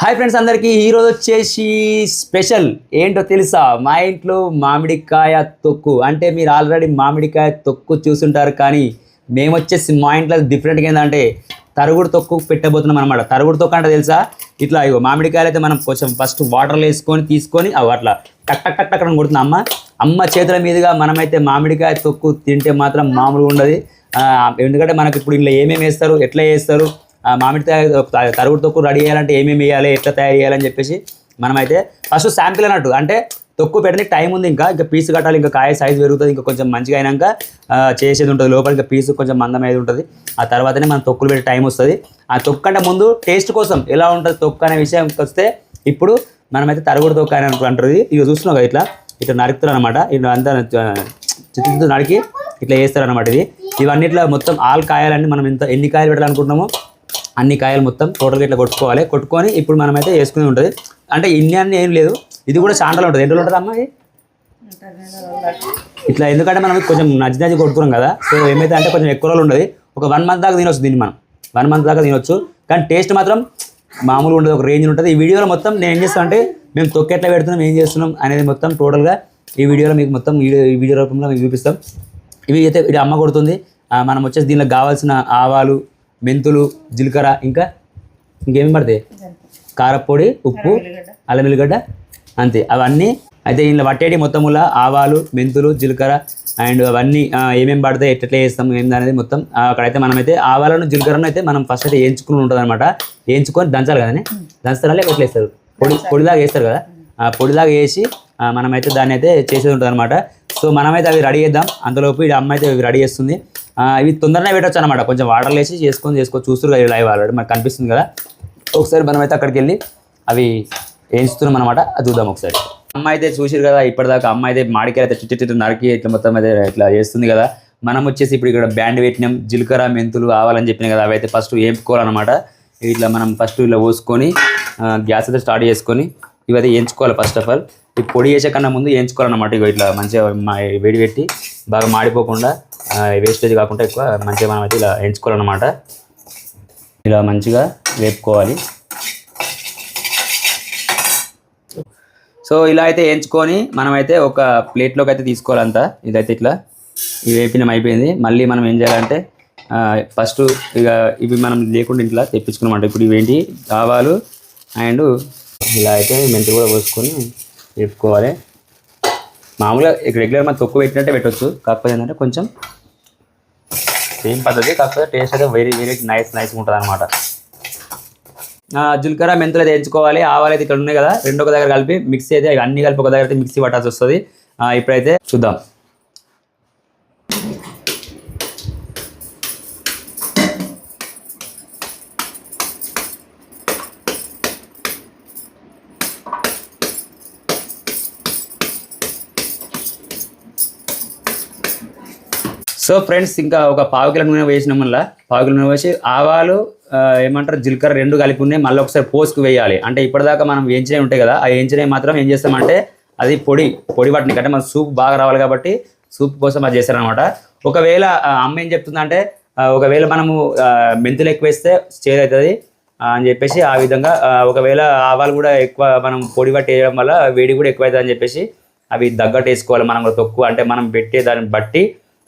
Hi friends అందరికీ ఈరోజు వచ్చేసి స్పెషల్. ఏంటో తెలుసా? మా ఇంట్లో మామిడికాయ తొక్కు. అంటే మీరు ఆల్రెడీ మామిడికాయ తొక్కు చూసుంటారు కానీ మేము వచ్చేసి మా ఇంట్లో డిఫరెంట్గా ఏంటంటే తరుగుడు తొక్కు పెట్టబోతున్నాం అనమాట తరుగుడు తొక్కు అంటే తెలుసా? ఇట్లా ఇగో మామిడికాయలు అయితే మనం కొంచెం ఫస్ట్ వాటర్లో వేసుకొని తీసుకొని అవి అట్లా టక్ టక్ టక్ టక్ కొడుతుంది అమ్మ అమ్మ చేతుల మీదుగా మనమైతే మామిడికాయ తొక్కు తింటే మాత్రం మామూలుగా ఉండదు. ఎందుకంటే మనకి ఇప్పుడు ఇంట్లో ఏమేమి వేస్తారు ఎట్లా వేస్తారు ఆ మామిడికాయ తరుగుడు తొక్కు రెడీ చేయాలంటే ఏమేమి వేయాలి ఎట్లా తయారు చేయాలని చెప్పేసి మనమైతే ఫస్ట్ శాంపిల్ అన్నట్టు. అంటే తొక్కు పెట్టడానికి టైం ఉంది ఇంకా ఇంకా పీసు కట్టాలి ఇంకా కాయ సైజ్ పెరుగుతుంది ఇంకా కొంచెం మంచిగా అయినాక చేసేది ఉంటుంది. లోపల ఇంకా పీసు కొంచెం మందం అనేది ఉంటుంది. ఆ తర్వాతనే మనం తొక్కులు పెట్టే టైం వస్తుంది. ఆ తొక్కు అంటే ముందు టేస్ట్ కోసం ఎలా ఉంటుంది తొక్కు అనే విషయంకి వస్తే ఇప్పుడు మనమైతే తరుగుడు తొక్కు అని అంటుంది ఇక చూస్తున్నావు కదా ఇట్లా? ఇట్లా నరుకుతారు అనమాట ఇట్లా అంతా చిత్తు నడికి ఇట్లా వేస్తారు అనమాట ఇది. ఇవన్నిట్లో మొత్తం ఆల్ కాయాలన్నీ మనం ఎంత ఎన్ని కాయలు పెట్టాలనుకుంటున్నామో అన్ని కాయలు మొత్తం టోటల్గా ఇట్లా కొట్టుకోవాలి. కొట్టుకొని ఇప్పుడు మనమైతే వేసుకుని ఉంటుంది. అంటే ఇన్ని అన్ని ఏం లేదు. ఇది కూడా చాలా ఉంటుంది. ఎన్ని రోజులు ఉంటుంది అమ్మాయి ఇట్లా ఎందుకంటే మనం కొంచెం నజ్జి నజ్జి కొట్టుకున్నాం కదా. సో ఏమైతే అంటే కొంచెం ఎక్కువ రోజులు ఉండదు. ఒక వన్ మంత్ దాకా తినొచ్చు దీన్ని మనం. వన్ మంత్ దాకా తినొచ్చు. కానీ టేస్ట్ మాత్రం మామూలుగా ఉండదు. ఒక రేంజ్ ఉంటుంది. ఈ వీడియోలో మొత్తం నేను ఏం చేస్తాను అంటే మేము తొక్క ఎట్లా పెడుతున్నాం ఏం చేస్తున్నాం అనేది మొత్తం టోటల్గా ఈ వీడియోలో మీకు మొత్తం వీడియో ఈ వీడియో రూపంలో మీకు చూపిస్తాం. ఇవి అయితే ఇది అమ్మ కొడుతుంది. మనం వచ్చేసి దీనిలో కావాల్సిన ఆవాలు మెంతులు జీలకర్ర ఇంకా ఇంకేమి పడతాయి? కారపొడి ఉప్పు అల్లం వెల్లిగడ్డ అంతే. అవన్నీ అయితే ఇందులో పట్టేటి మొత్తముల ఆవాలు మెంతులు జీలకర్ర అండ్ అవన్నీ ఏమేమి పడతాయి ఎట్లా వేస్తాం ఏంది అనేది మొత్తం అక్కడైతే మనమైతే ఆవాలను జీలకర్రను అయితే మనం ఫస్ట్ అయితే వేయించుకుని ఉంటుంది అనమాట వేయించుకొని దంచాలి కదండి దంచుతారా లేక ఎట్లా వేస్తారు పొడి పొడిలాగా వేస్తారు కదా? ఆ పొడిలాగా వేసి మనమైతే దాన్ని అయితే చేసేది ఉంటుంది అనమాట సో మనమైతే అవి రెడీ చేద్దాం. అంతలోపు ఈ అమ్మ అయితే రెడీ చేస్తుంది. ఇవి తొందరనే పెట్టచ్చు అనమాట కొంచెం వాటర్ వేసి చేసుకొని చేసుకో చూస్తారు కదా లైవ్ ఆల్రెడీ మనకు కనిపిస్తుంది కదా. ఒకసారి మనమైతే అక్కడికి వెళ్ళి అవి వేయించుతున్నాం అనమాట అది చూద్దాం ఒకసారి. అమ్మ అయితే చూసిరు కదా ఇప్పటిదాకా అమ్మ అయితే మాడికాయ అయితే చుట్టూ చుట్టూ నరికి ఇట్లా మొత్తం అయితే ఇట్లా చేస్తుంది కదా. మనం వచ్చేసి ఇప్పుడు ఇక్కడ బ్యాండ్ పెట్టినాం జీలకర్ర మెంతులు ఆవాలని చెప్పిన కదా అవి అయితే ఫస్ట్ వేపుకోవాలన్నమాట ఇట్లా మనం ఫస్ట్ ఇలా పోసుకొని గ్యాస్ అయితే స్టార్ట్ చేసుకొని ఇవి అయితే వేయించుకోవాలి ఫస్ట్ ఆఫ్ ఆల్ ఈ పొడి వేసే కన్నా ముందు వేయించుకోవాలన్నమాట. ఇక ఇట్లా మంచిగా వేడి పెట్టి బాగా మాడిపోకుండా వేస్టేజ్ కాకుండా ఎక్కువ మంచిగా మనం అయితే ఇలా వేయించుకోవాలన్నమాట. ఇలా మంచిగా వేపుకోవాలి. సో ఇలా అయితే వేయించుకొని మనమైతే ఒక ప్లేట్లోకి అయితే తీసుకోవాలంతా ఇదైతే ఇట్లా ఇవి వేపినం అయిపోయింది. మళ్ళీ మనం ఏం చేయాలంటే ఫస్ట్ ఇక ఇవి మనం లేకుండా ఇంట్లో తెప్పించుకున్నమాట. ఇప్పుడు ఇవేంటి? ఆవాలు అండ్ ఇలా అయితే మెంతి కూడా పోసుకొని వేపుకోవాలి. మామూలుగా రెగ్యులర్ మనం తొక్కు పెట్టినట్టే పెట్టవచ్చు కాకపోతే ఏంటంటే కొంచెం సేమ్ పద్ధతి కాకపోతే టేస్ట్ అయితే వెరీ వెరీ నైస్ నైస్గా ఉంటుంది అనమాట జీలకర్ర మెంతులు అయితే ఎంచుకోవాలి ఆవాలు అయితే ఇక్కడ ఉన్నాయి కదా. రెండు ఒక దగ్గర కలిపి మిక్సీ అయితే అన్ని కలిపి ఒక దగ్గర అయితే మిక్సీ పట్టాల్సి వస్తుంది. ఇప్పుడైతే చూద్దాం. సో ఫ్రెండ్స్ ఇంకా ఒక పావు కిలో నూనె వేసిన వల్ల పావు నూనె వేసి ఆవాలు ఏమంటారు జీలకర్ర రెండు కలిపి ఉన్నాయి మళ్ళీ ఒకసారి పోసుకు వేయాలి. అంటే ఇప్పటిదాకా మనం వేయించినవి ఉంటాయి కదా ఆ వేయించినవి మాత్రం ఏం చేస్తామంటే అది పొడి పొడి వాటిని అంటే మన సూప్ బాగా రావాలి కాబట్టి సూప్ కోసం అది చేస్తారనమాట ఒకవేళ అమ్మ ఏం చెప్తుందంటే ఒకవేళ మనము మెంతులు ఎక్కువ వేస్తే స్టేర్ అవుతుంది అని చెప్పేసి ఆ విధంగా ఒకవేళ ఆవాలు కూడా ఎక్కువ మనం పొడి పట్టి వేయడం వల్ల వేడి కూడా ఎక్కువ అవుతుంది అని చెప్పేసి అవి తగ్గట్టు వేసుకోవాలి. మనం తక్కువ అంటే మనం పెట్టే దాన్ని బట్టి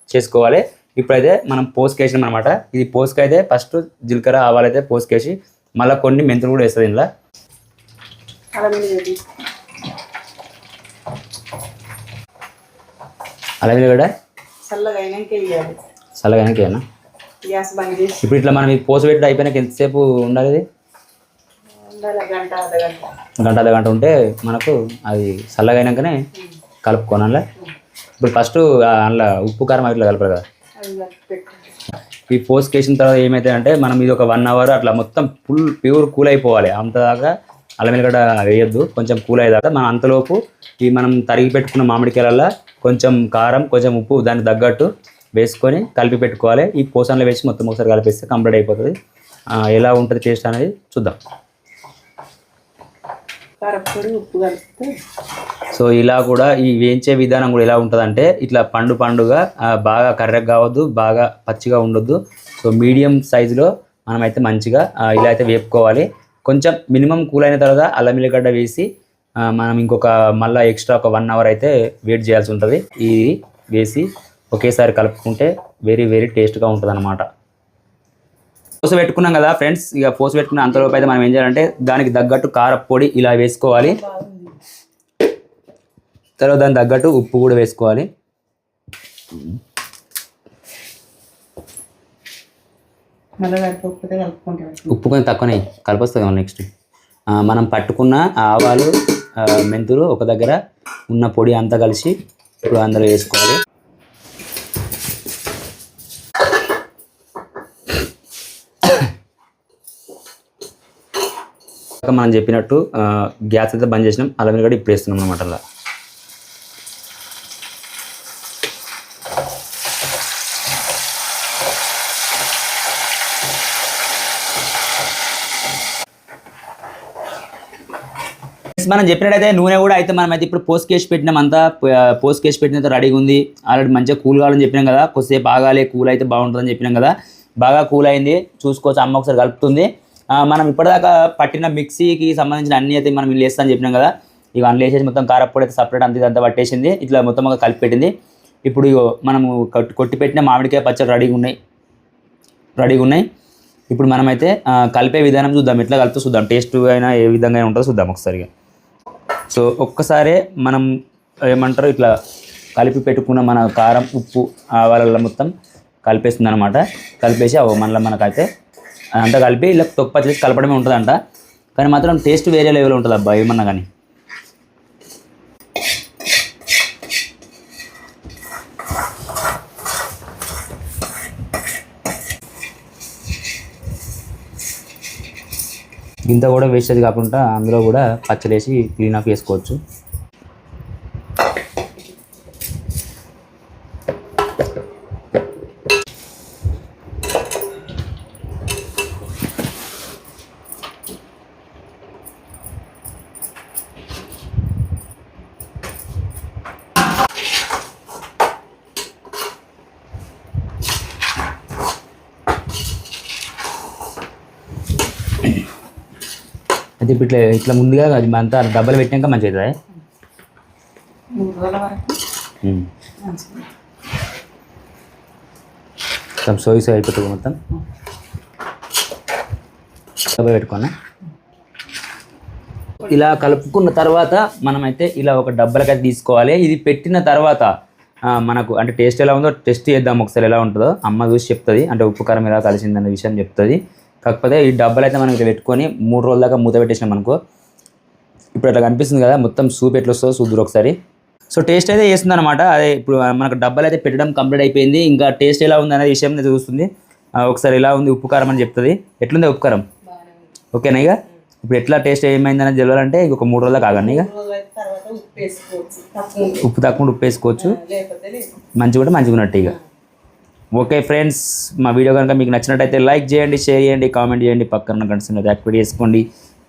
చేసుకోవాలి. ఇప్పుడైతే మనం పోసుకేసినాం అనమాట ఇది పోసుకైతే ఫస్ట్ జీలకర్ర ఆవాలు అయితే పోసుకేసి మళ్ళీ కొన్ని మెంతులు కూడా వేస్తుంది ఇందులో. అలాగే కూడా చల్లగా అయినాక వేయాలి. చల్లగానేకేనా గ్యాస్ బంద్ చేసి. ఇప్పుడు ఇట్లా మనం ఈ పోసు పెట్టి అయిపోయినాక ఎంతసేపు ఉండాలి ఇది? ఉండాలి గంట అర్ధ గంట. గంట అర్ధ గంట ఉంటే మనకు అది చల్లగా అయినాకనే కలుపుకోనాలి ఇప్పుడు ఫస్ట్ అందులో ఉప్పు కారం అట్లా కలపరు కదా. అది ఈ పోస్ట్ కేసిన తర్వాత ఏమైతే అంటే మనం ఇది ఒక వన్ అవర్ అట్లా మొత్తం ఫుల్ ప్యూర్ కూల్ అయిపోవాలి. అంత దాకా అల్లం వెల్లిగడ్డ వేయొద్దు. కొంచెం కూల్ అయ్యేదాకా మనం అంతలోపు ఈ మనం తరిగి పెట్టుకున్న మామిడికాయలలో కొంచెం కారం కొంచెం ఉప్పు దానికి తగ్గట్టు వేసుకొని కలిపి పెట్టుకోవాలి. ఈ పోసన్లో వేసి మొత్తం ఒకసారి కలిపేస్తే కంప్లీట్ అయిపోతుంది. ఎలా ఉంటుంది టేస్ట్ అనేది చూద్దాం. కారపొడి ఉప్పు కలిపితే సో ఇలా కూడా ఈ వేయించే విధానం కూడా ఎలా ఉంటుందంటే ఇట్లా పండు పండుగా బాగా కర్రెగా కావద్దు బాగా పచ్చిగా ఉండొద్దు. సో మీడియం సైజులో మనమైతే మంచిగా ఇలా అయితే వేపుకోవాలి. కొంచెం మినిమం కూల్ అయిన తర్వాత అల్లం ఎల్లిగడ్డ వేసి మనం ఇంకొక మళ్ళీ ఎక్స్ట్రా ఒక వన్ అవర్ అయితే వెయిట్ చేయాల్సి ఉంటుంది. ఇది వేసి ఒకేసారి కలుపుకుంటే వెరీ వెరీ టేస్ట్గా ఉంటుంది అనమాట పోస పెట్టుకున్నాం కదా ఫ్రెండ్స్ ఇక పోస పెట్టుకున్న అంతలోపు అయితే మనం ఏం చేయాలంటే దానికి తగ్గట్టు కారపొడి ఇలా వేసుకోవాలి. తర్వాత దానికి తగ్గట్టు ఉప్పు కూడా వేసుకోవాలి. ఉప్పు కొంచెం తక్కువనే కలిపొస్తుంది నెక్స్ట్ మనం పట్టుకున్న ఆవాలు మెంతులు ఒక దగ్గర ఉన్న పొడి అంతా కలిసి ఇప్పుడు అందులో వేసుకోవాలి. మనం చెప్పినట్టు గ్యాస్ అయితే బంద్ చేసినాం అల్లం కూడా ఇప్పుడు వేస్తున్నాం అనమాట అలా మనం చెప్పినట్టయితే నూనె కూడా అయితే మనం అయితే ఇప్పుడు పోస్ట్ పోస్కేసి పెట్టినాం అంతా. పోస్కేసి పెట్టినంత రెడీగా ఉంది. ఆల్రెడీ మంచిగా కూల్ కావాలని చెప్పినాం కదా. కొద్దిసేపు ఆగాలి కూల్ అయితే బాగుంటుందని చెప్పినాం కదా. బాగా కూల్ అయింది. చూసుకోవచ్చు అమ్మ ఒకసారి కలుపుతుంది. మనం ఇప్పటిదాకా పట్టిన మిక్సీకి సంబంధించిన అన్ని అయితే మనం ఇల్లు వేస్తామని చెప్పినాం కదా. ఇక అన్ని వేసేసి మొత్తం కారప్పొడి అయితే సపరేట్ అంత ఇదంతా పట్టేసింది. ఇట్లా మొత్తం ఒక కలిపి పెట్టింది ఇప్పుడు ఇగో మనము కొట్టి కొట్టి పెట్టిన మామిడికాయ పచ్చడి రెడీగా ఉన్నాయి రెడీగా ఉన్నాయి ఇప్పుడు మనమైతే కలిపే విధానం చూద్దాం. ఎట్లా కలుపుతూ చూద్దాం. టేస్ట్ అయినా ఏ విధంగా అయినా ఉంటుందో చూద్దాం ఒకసారిగా సో ఒక్కసారే మనం ఏమంటారు? ఇట్లా కలిపి పెట్టుకున్న మన కారం ఉప్పు ఆవాలల్లో మొత్తం కలిపేస్తుంది అనమాట కలిపేసి అవి మనలో మనకైతే అదంతా కలిపి ఇలా తొక్క చేసి కలపడమే ఉంటుందంట. కానీ మాత్రం టేస్ట్ వేరే లెవెల్ ఉంటుంది అబ్బా ఏమన్నా కానీ. ఇంత కూడా వేస్టేజ్ కాకుండా అందులో కూడా పచ్చలేసి క్లీన్ అప్ చేసుకోవచ్చు. ఇప్పుడు ఇట్లా ఇట్లా ముందుగా అది అంతా డబ్బలు పెట్టినాక మంచిగా అవుతుంది? మొత్తం సోయిస్ అయిపోతుంది మొత్తం. డబ్బా పెట్టుకున్నా ఇలా కలుపుకున్న తర్వాత మనమైతే ఇలా ఒక డబ్బలకైతే తీసుకోవాలి. ఇది పెట్టిన తర్వాత మనకు అంటే టేస్ట్ ఎలా ఉందో టెస్ట్ చేద్దాం ఒకసారి ఎలా ఉంటుందో. అమ్మ చూసి చెప్తుంది. అంటే ఉప్పు కారం ఎలా కలిసిందన్న విషయం చెప్తుంది. కాకపోతే ఈ డబ్బలు అయితే మనం ఇట్లా పెట్టుకొని మూడు రోజుల దాకా మూత పెట్టేసినాం అనుకో. ఇప్పుడు అట్లా కనిపిస్తుంది కదా మొత్తం సూప్ ఎట్లా వస్తుందో చూద్దరు ఒకసారి. సో టేస్ట్ అయితే చేస్తుంది అనమాట అదే ఇప్పుడు మనకు డబ్బాలు అయితే పెట్టడం కంప్లీట్ అయిపోయింది. ఇంకా టేస్ట్ ఎలా ఉంది అనే విషయం అయితే చూస్తుంది. ఒకసారి ఎలా ఉంది ఉప్పు కారం అని చెప్తుంది. ఎట్లుంది ఉప్పు కారం? ఓకేనా ఇక ఇప్పుడు ఎట్లా టేస్ట్ ఏమైందని తెలియాలంటే ఇంకొక మూడు రోజులు కాగండి ఇక ఉప్పు తక్కువ. ఉప్పు వేసుకోవచ్చు. మంచిగా కూడా మంచిగా ఉన్నట్టు ఇక ఓకే ఫ్రెండ్స్ మా వీడియో కనుక మీకు నచ్చినట్టయితే లైక్ చేయండి షేర్ చేయండి కామెంట్ చేయండి. పక్కన కనిపిస్తున్నది యాక్టివేట్ చేసుకోండి.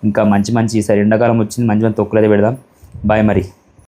ఇంకా మంచి మంచి ఈసారి ఎండాకాలం వచ్చింది మంచి మంచి తొక్కులు అయితే పెడదాం. బాయ్ మరి.